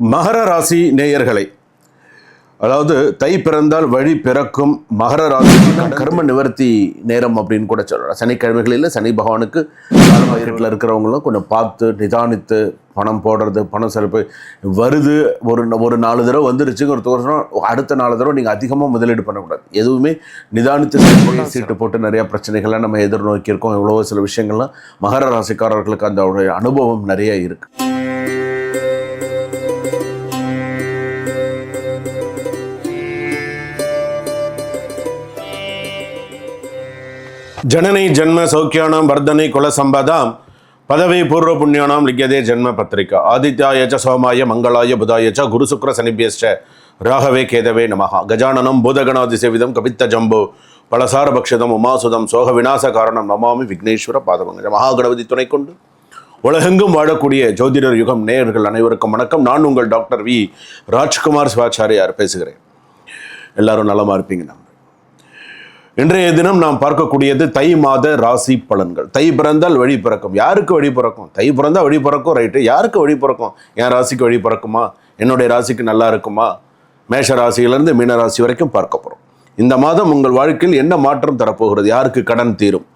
மகர ராசி நேயர்களை அதாவது தை பிறந்தால் வழி பிறக்கும் மகர ராசி கர்ம நிவர்த்தி நேரம் அப்படின்னு கூட சொல்லலாம். சனிக்கிழமைகளில் சனி பகவானுக்கு வீட்டில் இருக்கிறவங்களும் கொஞ்சம் பார்த்து நிதானித்து பணம் போடுறது பணம் செலுப்பு. வருது ஒரு ஒரு நாலு தடவை வந்துருச்சுங்க ஒரு அடுத்த நாலு தடவை நீங்கள் அதிகமாக முதலீடு பண்ணக்கூடாது. எதுவுமே நிதானித்து சீட்டு போட்டு நிறையா பிரச்சனைகளை நம்ம எதிர்நோக்கியிருக்கோம். இவ்வளோ சில விஷயங்கள்லாம் மகர ராசிக்காரர்களுக்கு அந்த அனுபவம் நிறைய இருக்குது ஜனனை ஜென்ம சௌக்கியானாம் வர்தனை குல சம்பதாம் பதவி பூர்வ புண்ணியானாம் லிக்கியதே ஜென்ம பத்திரிகா. ஆதித்யாய ச சோமாய மங்களாய புதாய ச குரு சுக்ர சனிபியஸ்ட ராகவே கேதவே நமஹா. கஜானனம் பூதகணாதிசேவிதம் கபித்த ஜம்பு பலசார பக்ஷதம் உமாசுதம் சோக விநாச காரணம் நமாமி விக்னேஸ்வர பாதவங்க மகாகணபதி துணை கொண்டு உலகெங்கும் வாழக்கூடிய ஜோதிடர் யுகம் நேயர்கள் அனைவருக்கும் வணக்கம். நான் உங்கள் டாக்டர் வி. ராஜ்குமார் சிவாச்சாரியார் பேசுகிறேன். எல்லாரும் நலமாக இருப்பீங்க. நம்ம இன்றைய தினம் நாம் பார்க்கக்கூடியது தை மாத ராசி பலன்கள். தை பிறந்தால் வழி பிறக்கும். யாருக்கு வழி பிறக்கும்? தை பிறந்தால் வழி பிறக்கும் ரைட்டு யாருக்கு வழி பிறக்கும்? என் ராசிக்கு வழி பிறக்குமா? என்னுடைய ராசிக்கு நல்லா இருக்குமா? மேஷ ராசியிலிருந்து மீன ராசி வரைக்கும் பார்க்க போகிறோம் இந்த மாதம் உங்கள் வாழ்க்கையில் என்ன மாற்றம் தரப்போகிறது? யாருக்கு கடன் தீரும்?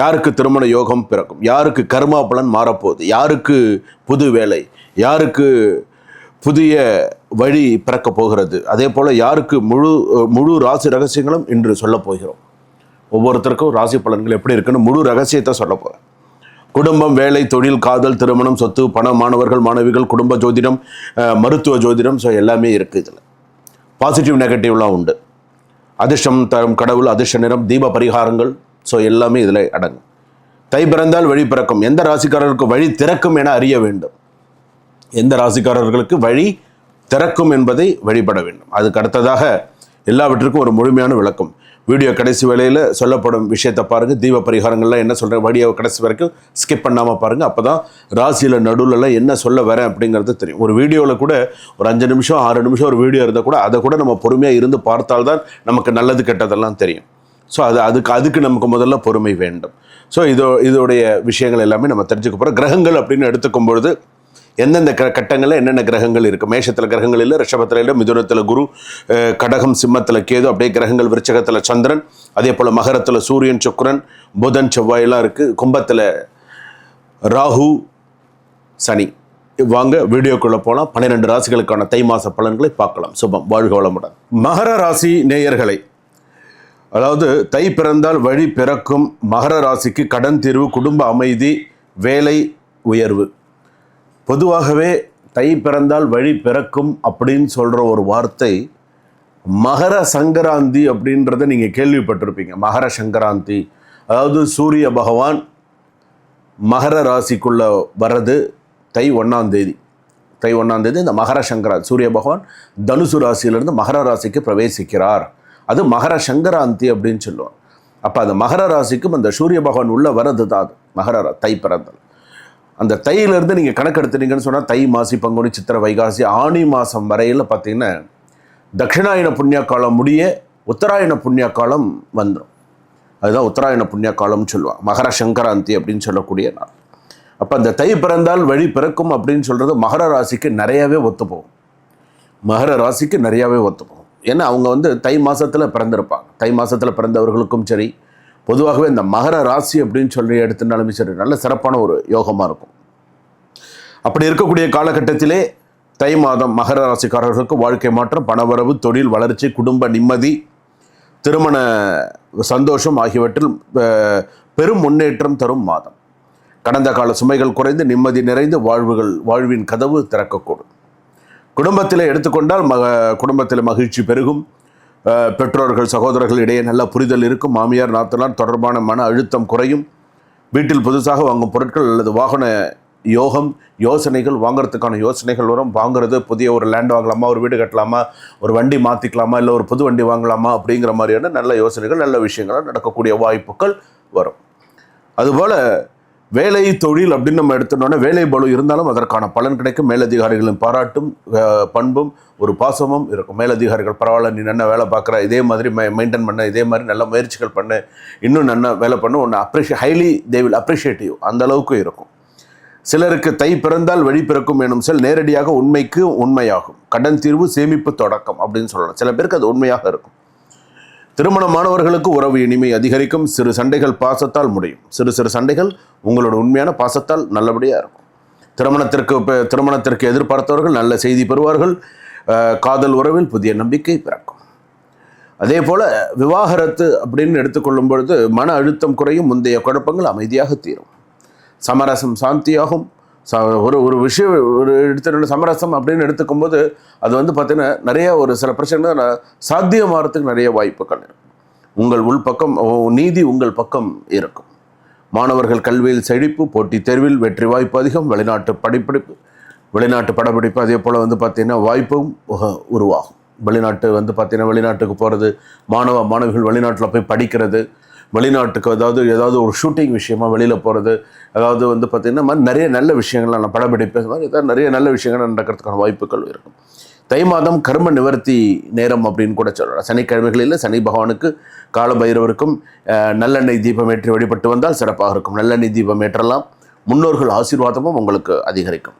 யாருக்கு திருமண யோகம் பிறக்கும்? யாருக்கு கர்மா பலன் மாறப்போகுது? யாருக்கு புது வேலை? யாருக்கு புதிய வழி பிறக்கப் போகிறது? அதே போல் யாருக்கு முழு முழு ராசி ரகசியங்களும் இன்று சொல்லப் போகிறோம். ஒவ்வொருத்தருக்கும் ராசி பலன்கள் எப்படி இருக்குன்னு முழு ரகசியத்தை சொல்ல போகிறேன் குடும்பம் வேலை தொழில் காதல் திருமணம் சொத்து பணம் மாணவர்கள் மாணவிகள் குடும்ப ஜோதிடம் மருத்துவ ஜோதிடம் ஸோ எல்லாமே இருக்குது இதில். பாசிட்டிவ் நெகட்டிவ்லாம் உண்டு. அதிர்ஷ்டம் தரும் கடவுள் அதிர்ஷ்ட நிறம் தீப பரிகாரங்கள் ஸோ எல்லாமே இதில் அடங்கும். தை பிறந்தால் வழி பிறக்கும். எந்த ராசிக்காரர்களுக்கு வழி திறக்கும் என அறிய வேண்டும். எந்த ராசிக்காரர்களுக்கு வழி திறக்கும் என்பதை வழிபட வேண்டும். அதுக்கு அடுத்ததாக எல்லாவற்றுக்கும் ஒரு முழுமையான விளக்கம். வீடியோ கடைசி வேலையில் சொல்லப்படும் விஷயத்தை பாருங்கள் தீப பரிகாரங்கள்லாம் என்ன சொல்கிறேன் வீடியோ கடைசி வரைக்கும் ஸ்கிப் பண்ணாமல் பாருங்கள் அப்போ தான் ராசியில் நடுவில்லாம் என்ன சொல்ல வரேன் அப்படிங்கிறது தெரியும். ஒரு வீடியோவில் கூட ஒரு அஞ்சு நிமிஷம் ஆறு நிமிஷம் ஒரு வீடியோ இருந்தால் கூட அதை கூட நம்ம பொறுமையாக இருந்து பார்த்தால்தான் நமக்கு நல்லது கெட்டதெல்லாம் தெரியும். ஸோ அது அதுக்கு அதுக்கு நமக்கு முதல்ல பொறுமை வேண்டும். ஸோ இதோ இதோடைய விஷயங்கள் எல்லாமே நம்ம தெரிஞ்சுக்க போகிறோம் கிரகங்கள் அப்படின்னு எடுத்துக்கும் பொழுது எந்தெந்த க கட்டங்களில் என்னென்ன கிரகங்கள் இருக்குது மேஷத்தில் கிரகங்கள் இல்லை ரிஷபத்தில் இல்லை மிதுனத்தில் குரு கடகம் சிம்மத்தில் கேது அப்படியே கிரகங்கள் விருச்சகத்தில் சந்திரன் அதே போல் மகரத்தில் சூரியன் சுக்கரன் புதன் செவ்வாயெல்லாம் இருக்குது கும்பத்தில் ராகு சனி. வாங்க வீடியோக்குள்ளே போகலாம் பன்னிரெண்டு ராசிகளுக்கான தை மாத பலன்களை பார்க்கலாம். சுபம். வாழ்க வளமுடன். மகர ராசி நேயர்களை அதாவது தை பிறந்தால் வழி பிறக்கும் மகர ராசிக்கு கடன் தீர்வு குடும்ப அமைதி வேலை உயர்வு. பொதுவாகவே தை பிறந்தால் வழி பிறக்கும் அப்படின்னு சொல்கிற ஒரு வார்த்தை மகர சங்கராந்தி அப்படின்றத நீங்கள் கேள்விப்பட்டிருப்பீங்க. மகர சங்கராந்தி. அதாவது சூரிய பகவான் மகர ராசிக்குள்ள வர்றது தை ஒன்றாந்தேதி தை ஒன்றாந்தேதி இந்த மகர சங்கரா சூரிய பகவான் தனுசு ராசியிலிருந்து மகர ராசிக்கு பிரவேசிக்கிறார். அது மகர சங்கராந்தி அப்படின்னு சொல்லுவாங்க. அப்போ அந்த மகர ராசிக்கும் அந்த சூரிய பகவான் உள்ளே வர்றது தான் அது. மகர ரா- தை பிறந்தல். அந்த தையிலேருந்து நீங்கள் கணக்கெடுத்துனீங்கன்னு சொன்னால் தை மாசி பங்குனி சித்திரை வைகாசி ஆணி மாதம் வரையில் பார்த்தீங்கன்னா தட்சிணாயன புண்ணிய காலம் முடிய உத்தராயண புண்ணிய காலம் வந்துடும் அதுதான் உத்தராயண புண்ணிய காலம்னு சொல்லுவாள் மகர சங்கராந்தி அப்படின்னு சொல்லக்கூடிய நாள். அப்போ அந்த தை பிறந்தால் வழி பிறக்கும் அப்படின்னு சொல்கிறது மகர ராசிக்கு நிறையாவே ஒத்துப்போகும் மகர ராசிக்கு நிறையாவே ஒத்துப்போகும் ஏன்னா அவங்க வந்து தை மாதத்தில் பிறந்திருப்பாங்க. தை மாதத்தில் பிறந்தவர்களுக்கும் சரி பொதுவாகவே இந்த மகர ராசி அப்படின்னு சொல்லி எடுத்துனாலுமே சரி நல்ல சிறப்பான ஒரு யோகமாக இருக்கும். அப்படி இருக்கக்கூடிய காலகட்டத்திலே தை மாதம் மகர ராசிக்காரர்களுக்கு வாழ்க்கை மாற்றம் பணவரவு தொழில் வளர்ச்சி குடும்ப நிம்மதி திருமண சந்தோஷம் ஆகியவற்றில் பெரும் முன்னேற்றம் தரும் மாதம். கடந்த கால சுமைகள் குறைந்து நிம்மதி நிறைந்து வாழ்வுகள் வாழ்வின் கதவு திறக்கக்கூடும். குடும்பத்தில் எடுத்துக்கொண்டால் மக குடும்பத்தில் மகிழ்ச்சி பெருகும். பெற்றோர்கள் சகோதரர்கள் இடையே நல்ல புரிதல் இருக்கும். மாமியார் நாத்தனார் தொடர்பான மன அழுத்தம் குறையும். வீட்டில் புதுசாக வாங்கும் பொருட்கள் அல்லது வாகன யோகம் யோசனைகள் வாங்குறதுக்கான யோசனைகள் வரும். வாங்குறது புதிய ஒரு லேண்ட் வாங்கலாமா ஒரு வீடு கட்டலாமா ஒரு வண்டி மாற்றிக்கலாமா இல்லை ஒரு புது வண்டி வாங்கலாமா அப்படிங்கிற மாதிரியான நல்ல யோசனைகள் நல்ல விஷயங்கள் நடக்கக்கூடிய வாய்ப்புகள் வரும். அதுபோல் வேலை தொழில் அப்படின்னு நம்ம எடுத்துட்டோம்னா வேலை பலு இருந்தாலும் அதற்கான பலன் கிடைக்கும். மேலதிகாரிகளின் பாராட்டும் பண்பும் ஒரு பாசமும் இருக்கும். மேலதிகாரிகள் பரவாயில்ல நீ நல்லா வேலை பார்க்குற. இதே மாதிரி மெயின்டைன் பண்ண. இதே மாதிரி நல்ல முயற்சிகள் பண்ணு. இன்னும் நல்லா வேலை பண்ணு. ஒன்று appreciate highly they will appreciative அந்த அளவுக்கு இருக்கும். சிலருக்கு தை பிறந்தால் வழி பிறக்கும் எனும் சொல் நேரடியாக உண்மைக்கு உண்மையாகும். கடன் தீர்வு சேமிப்பு தொடக்கம் அப்படின்னு சொல்லலாம். சில பேருக்கு அது உண்மையாக இருக்கும். திருமணமானவர்களுக்கு உறவு இனிமை அதிகரிக்கும். சிறு சண்டைகள் பாசத்தால் முடியும். சிறு சிறு சண்டைகள் உங்களோட உண்மையான பாசத்தால் நல்லபடியாக இருக்கும். திருமணத்திற்கு திருமணத்திற்கு எதிர்பார்த்தவர்கள் நல்ல செய்தி பெறுவார்கள். காதல் உறவில் புதிய நம்பிக்கை பிறக்கும். அதே போல் விவாகரத்து அப்படின்னு எடுத்துக்கொள்ளும் பொழுது மன அழுத்தம் குறையும். முந்தைய குழப்பங்கள் அமைதியாக தீரும். சமரசம் சாந்தியாகும். ச ஒரு ஒரு விஷயம் ஒரு எடுத்துட்டு சமரசம் அப்படின்னு எடுத்துக்கும்போது அது வந்து பார்த்தீங்கன்னா நிறைய ஒரு சில பிரச்சனை சாத்தியமாகறதுக்கு நிறைய வாய்ப்புகள் இருக்கும் உங்கள் உள்பக்கம் நீதி உங்கள் பக்கம் இருக்கும். மாணவர்கள் கல்வியில் செழிப்பு போட்டித் தேர்வில் வெற்றி வாய்ப்பு அதிகம் வெளிநாட்டு படிப்பிடிப்பு வெளிநாட்டு படப்பிடிப்பு அதே போல் வந்து பார்த்திங்கன்னா வாய்ப்பும் உருவாகும். வெளிநாட்டு வந்து பார்த்திங்கன்னா வெளிநாட்டுக்கு போகிறது மாணவ மாணவிகள் வெளிநாட்டில் போய் படிக்கிறது வெளிநாட்டுக்கு அதாவது ஏதாவது ஒரு ஷூட்டிங் விஷயமா வெளியில் போகிறது அதாவது வந்து பார்த்திங்கன்னா மாதிரி நிறைய நல்ல விஷயங்கள் நான் படப்பிடிப்பு மாதிரி ஏதாவது நிறைய நல்ல விஷயங்கள் நடக்கிறதுக்கான வாய்ப்புகள் இருக்கும். தை மாதம் கர்ம நிவர்த்தி நேரம் அப்படின்னு கூட சொல்லலாம். சனிக்கிழமைகளில் சனி பகவானுக்கு காலபைரவருக்கும் நல்லெண்ணெய் தீபம் ஏற்றி வழிபட்டு வந்தால் சிறப்பாக இருக்கும். நல்லெண்ணெய் தீபம் ஏற்றலாம். முன்னோர்கள் ஆசீர்வாதமும் உங்களுக்கு அதிகரிக்கும்.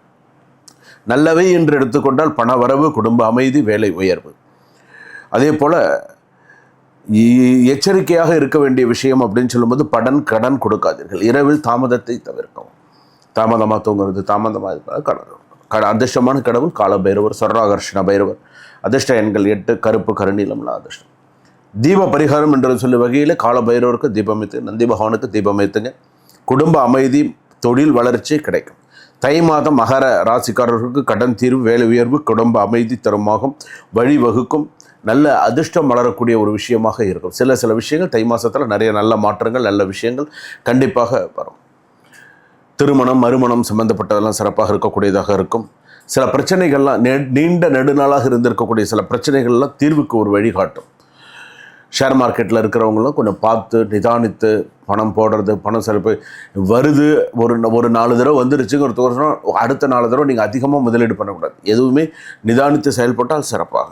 நல்லவை என்று எடுத்துக்கொண்டால் பண வரவு குடும்ப அமைதி வேலை உயர்வு. அதே போல் எச்சரிக்கையாக இருக்க வேண்டிய விஷயம் அப்படின்னு சொல்லும்போது படன் கடன் கொடுக்காதீர்கள். இரவில் தாமதத்தை தவிர்க்கவும். தாமதமாக தூங்குறது தாமதமாக இருப்பது கடன் கட அதிர்ஷ்டமான கடவுள் கால பைரவர் சொர்ணாகர்ஷண பைரவர். அதிர்ஷ்ட எண்கள் எட்டு கருப்பு கருநீலம்ல அதிர்ஷ்டம். தீப பரிகாரம் என்று சொல்லி வகையில் கால பைரவருக்கு தீபம் ஏற்று நந்தி பகவானுக்கு தீபம் ஏற்றுங்க குடும்ப அமைதி தொழில் வளர்ச்சி கிடைக்கும். தை மாதம் மகர ராசிக்காரர்களுக்கு கடன் தீர்வு வேலை உயர்வு குடும்ப அமைதி தருமாகும். வழிவகுக்கும். நல்ல அதிர்ஷ்டம் வளரக்கூடிய ஒரு விஷயமாக இருக்கும். சில சில விஷயங்கள் தை மாதத்தில் நிறைய நல்ல மாற்றங்கள் நல்ல விஷயங்கள் கண்டிப்பாக வரும். திருமணம் மறுமணம் சம்பந்தப்பட்டதெல்லாம் சிறப்பாக இருக்கக்கூடியதாக இருக்கும். சில பிரச்சனைகள்லாம் நெ நீண்ட நெடுநாளாக இருந்திருக்கக்கூடிய சில பிரச்சனைகள்லாம் தீர்வுக்கு ஒரு வழிகாட்டும் ஷேர் மார்க்கெட்டில் இருக்கிறவங்களும் கொஞ்சம் பார்த்து நிதானித்து பணம் போடுறது பணம் செலவு வருது. ஒரு ஒரு நாலு தடவை வந்துருச்சுங்க வந்துருச்சுங்கிறது அடுத்த நாலு தடவை நீங்கள் அதிகமாக முதலீடு பண்ணக்கூடாது. எதுவுமே நிதானித்து செயல்பட்டால் சிறப்பாக.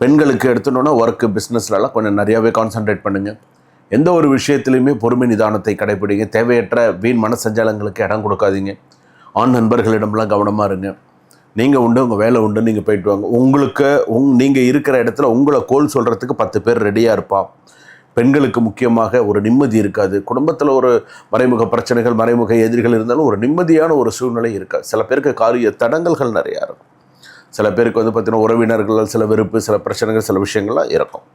பெண்களுக்கு எடுத்துட்டோன்னா ஒர்க்கு பிஸ்னஸ்லலாம் கொஞ்சம் நிறையாவே கான்சென்ட்ரேட் பண்ணுங்கள் எந்த ஒரு விஷயத்துலையுமே பொறுமை நிதானத்தை கடைப்பிடிங்க. தேவையற்ற வீண் மனசஞ்சலங்களுக்கு இடம் கொடுக்காதீங்க. ஆண் நண்பர்களிடம்லாம் கவனமாக இருங்க. நீங்கள் உண்டு உங்கள் வேலை உண்டு நீங்கள் போயிட்டு வாங்க. உங்களுக்கு உங் நீங்கள் இருக்கிற இடத்துல உங்களை கோல் சொல்கிறதுக்கு பத்து பேர் ரெடியாக இருப்பான் பெண்களுக்கு முக்கியமாக ஒரு நிம்மதி இருக்காது. குடும்பத்தில் ஒரு மறைமுக பிரச்சனைகள் மறைமுக எதிரிகள் இருந்தாலும் ஒரு நிம்மதியான ஒரு சூழ்நிலை இருக்காது. சில பேருக்கு காரிய தடங்கல்கள் நிறையா இருக்கும். சில பேருக்கு வந்து பார்த்திங்கன்னா உறவினர்கள் சில வெறுப்பு சில பிரச்சனைகள் சில விஷயங்கள்லாம் இருக்கும்.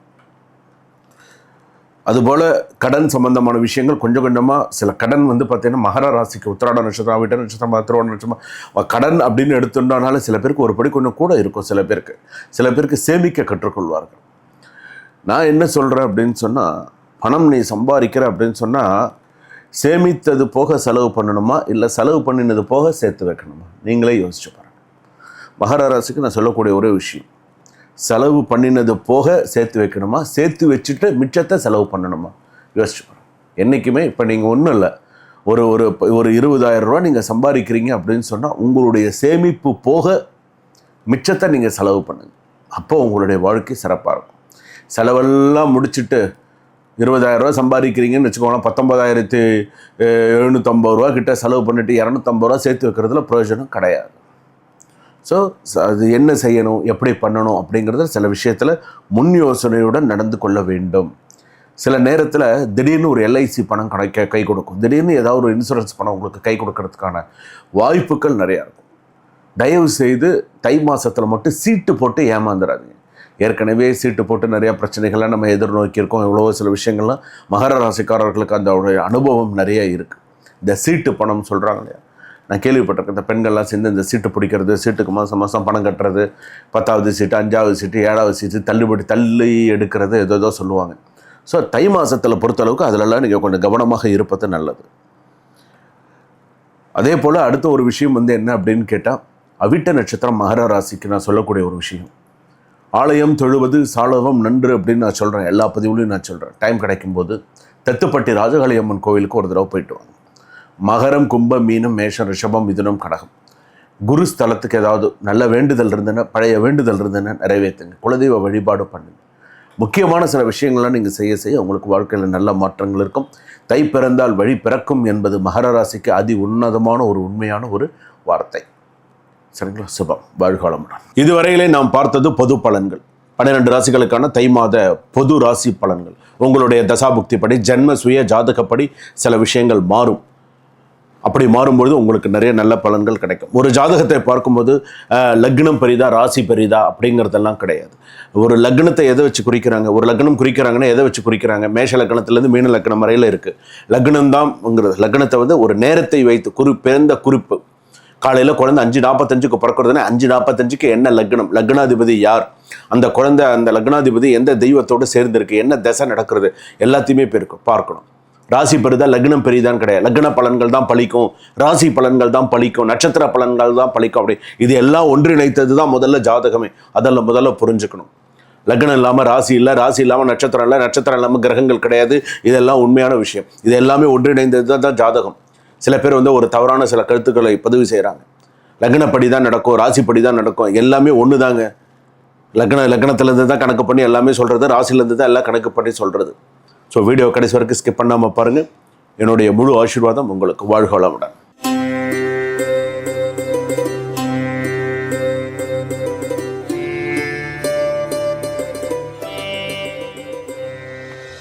அதுபோல் கடன் சம்பந்தமான விஷயங்கள் கொஞ்சம் கொஞ்சமாக சில கடன் வந்து பார்த்தீங்கன்னா மகர ராசிக்கு உத்திராட நட்சத்திரம் விட்ட நட்சத்திரம் திருவோண நட்சத்திரம் கடன் அப்படின்னு எடுத்துட்டோம்னால சில பேருக்கு ஒரு படி கொஞ்சம் கூட இருக்கும் சில பேருக்கு. சில பேருக்கு சேமிக்க கற்றுக்கொள்வார்கள். நான் என்ன சொல்கிறேன் அப்படின்னு சொன்னால் பணம் நீ சம்பாதிக்கிற அப்படின்னு சொன்னால் சேமித்தது போக செலவு பண்ணணுமா? இல்லை செலவு பண்ணினது போக சேர்த்து வைக்கணுமா? நீங்களே யோசிச்சுப்பா மகர ராசிக்கு நான் சொல்லக்கூடிய ஒரே விஷயம். செலவு பண்ணினது போக சேர்த்து வைக்கணுமா? சேர்த்து வச்சுட்டு மிச்சத்தை செலவு பண்ணணுமா? யோசிச்சு என்றைக்குமே இப்போ நீங்கள் ஒன்றும் இல்லை. ஒரு ஒரு ஒரு இருபதாயிரம் ரூபா நீங்கள் சம்பாதிக்கிறீங்க அப்படின்னு சொன்னால் உங்களுடைய சேமிப்பு போக மிச்சத்தை நீங்கள் செலவு பண்ணுங்கள் அப்போ உங்களுடைய வாழ்க்கை சிறப்பாக இருக்கும். செலவெல்லாம் முடிச்சுட்டு இருபதாயிரம் ரூபா சம்பாதிக்கிறீங்கன்னு வச்சுக்கோங்களேன் பத்தொம்பதாயிரத்து எழுநூற்றம்பது ரூபா கிட்ட செலவு பண்ணிட்டு இரநூத்தம்பது ரூபா சேர்த்து வைக்கிறதுல பிரயோஜனம் கிடையாது. ஸோ அது என்ன செய்யணும் எப்படி பண்ணணும் அப்படிங்கிறத சில விஷயத்தில் முன் யோசனையுடன் நடந்து கொள்ள வேண்டும். சில நேரத்தில் திடீர்னு ஒரு எல்ஐசி பணம் கிடைக்க கை கொடுக்கும். திடீர்னு ஏதாவது ஒரு இன்சூரன்ஸ் பணம் உங்களுக்கு கை கொடுக்கறதுக்கான வாய்ப்புகள் நிறையா இருக்கும். தயவு செய்து தை மாதத்தில் மட்டும் சீட்டு போட்டு ஏமாந்துடாதீங்க ஏற்கனவே சீட்டு போட்டு நிறையா பிரச்சனைகள்லாம் நம்ம எதிர்நோக்கியிருக்கோம். இவ்வளோ சில விஷயங்கள்லாம் மகர ராசிக்காரர்களுக்கு அந்த அனுபவம் நிறைய இருக்குது இந்த சீட்டு பணம் சொல்கிறாங்க இல்லையா? நான் கேள்விப்பட்டிருக்கேன். இந்த பெண்கள்லாம் சேர்ந்து இந்த சீட்டு பிடிக்கிறது சீட்டுக்கு மாதம் மாதம் பணம் கட்டுறது பத்தாவது சீட்டு அஞ்சாவது சீட்டு ஏழாவது சீட்டு தள்ளுபடி தள்ளி எடுக்கிறது ஏதோ ஏதோ சொல்லுவாங்க. ஸோ தை மாதத்தில் பொறுத்தளவுக்கு அதிலெல்லாம் நீங்கள் கொஞ்சம் கவனமாக இருப்பது நல்லது. அதே போல் அடுத்த ஒரு விஷயம் வந்து என்ன அப்படின்னு கேட்டால் அவிட்ட நட்சத்திரம் மகர ராசிக்கு நான் சொல்லக்கூடிய ஒரு விஷயம். ஆலயம் தொழுவது சாலவம் நன்று அப்படின்னு நான் சொல்கிறேன் எல்லா பதிவுலையும் நான் சொல்கிறேன் டைம் கிடைக்கும்போது தெத்துப்பட்டி ராஜகாளியம்மன் கோவிலுக்கு ஒரு தடவை போயிட்டு வாங்க. மகரம் கும்பம் மீனம் மேஷம் ரிஷபம் மிதுனம் கடகம். குரு ஸ்தலத்துக்கு ஏதாவது நல்ல வேண்டுதல் இருந்ததுன்னா பழைய வேண்டுதல் இருந்ததுன்னா நிறைவேற்றுங்க. குலதெய்வ வழிபாடு பண்ணுங்க. முக்கியமான சில விஷயங்கள்லாம் நீங்கள் செய்ய செய்ய உங்களுக்கு வாழ்க்கையில் நல்ல மாற்றங்கள் இருக்கும். தை பிறந்தால் வழி பிறக்கும் என்பது மகர ராசிக்கு அதி உன்னதமான ஒரு உண்மையான ஒரு வார்த்தை. சரிங்களா? சுபம். வாழ்காலமுடன் இதுவரையிலே நாம் பார்த்தது பொது பலன்கள். பன்னிரெண்டு ராசிகளுக்கான தை மாத பொது ராசி பலன்கள். உங்களுடைய தசாபுக்திப்படி ஜென்ம சுய ஜாதகப்படி சில விஷயங்கள் மாறும். அப்படி மாறும்பொழுது உங்களுக்கு நிறைய நல்ல பலன்கள் கிடைக்கும். ஒரு ஜாதகத்தை பார்க்கும்போது லக்னம் பெரிதா ராசி பெரிதா அப்படிங்கிறதெல்லாம் கிடையாது. ஒரு லக்னத்தை எதை வச்சு குறிக்கிறாங்க? ஒரு லக்னம் குறிக்கிறாங்கன்னா எதை வச்சு குறிக்கிறாங்க? மேஷ லக்னத்துலேருந்து மீன லக்னம் வரையில் இருக்குது லக்னம் தான்ங்கிறது லக்னத்தை வந்து ஒரு நேரத்தை வைத்து குறி பிறந்த குறிப்பு. காலையில் குழந்தை அஞ்சு நாற்பத்தஞ்சுக்கு பிறக்கிறதுனா அஞ்சு நாற்பத்தஞ்சுக்கு என்ன லக்னம்? லக்னாதிபதி யார்? அந்த குழந்தை அந்த லக்னாதிபதி எந்த தெய்வத்தோடு சேர்ந்திருக்கு? என்ன தசை நடக்கிறது? எல்லாத்தையுமே பேருக்கு பார்க்கணும். ராசி பெரிதா லக்னம் பெரிதான் கிடையாது. லக்ன பலன்கள் தான் பழிக்கும். ராசி பலன்கள் தான் பழிக்கும். நட்சத்திர பலன்கள் தான் பழிக்கும். அப்படி இது எல்லாம் ஒன்றிணைத்தது தான் முதல்ல ஜாதகமே. அதெல்லாம் முதல்ல புரிஞ்சுக்கணும். லக்னம் இல்லாமல் ராசி இல்லை ராசி இல்லாமல் நட்சத்திரம் இல்லை நட்சத்திரம் இல்லாமல் கிரகங்கள் கிடையாது. இதெல்லாம் உண்மையான விஷயம். இது எல்லாமே ஒன்றிணைந்தது தான் தான் ஜாதகம். சில பேர் வந்து ஒரு தவறான சில கருத்துக்களை பதிவு செய்கிறாங்க லக்னப்படி தான் நடக்கும் ராசிப்படி தான் நடக்கும். எல்லாமே ஒன்று தாங்க லக்ன லக்னத்துலேருந்து தான் கணக்கு பண்ணி எல்லாமே சொல்கிறது ராசிலேருந்து தான் எல்லாம் கணக்கு பண்ணி சொல்கிறது ஸோ வீடியோ கடைசி வரைக்கும் ஸ்கிப் பண்ணாமல் பாருங்கள் என்னுடைய முழு ஆசீர்வாதம் உங்களுக்கு. வாழ்க வளமுடன்.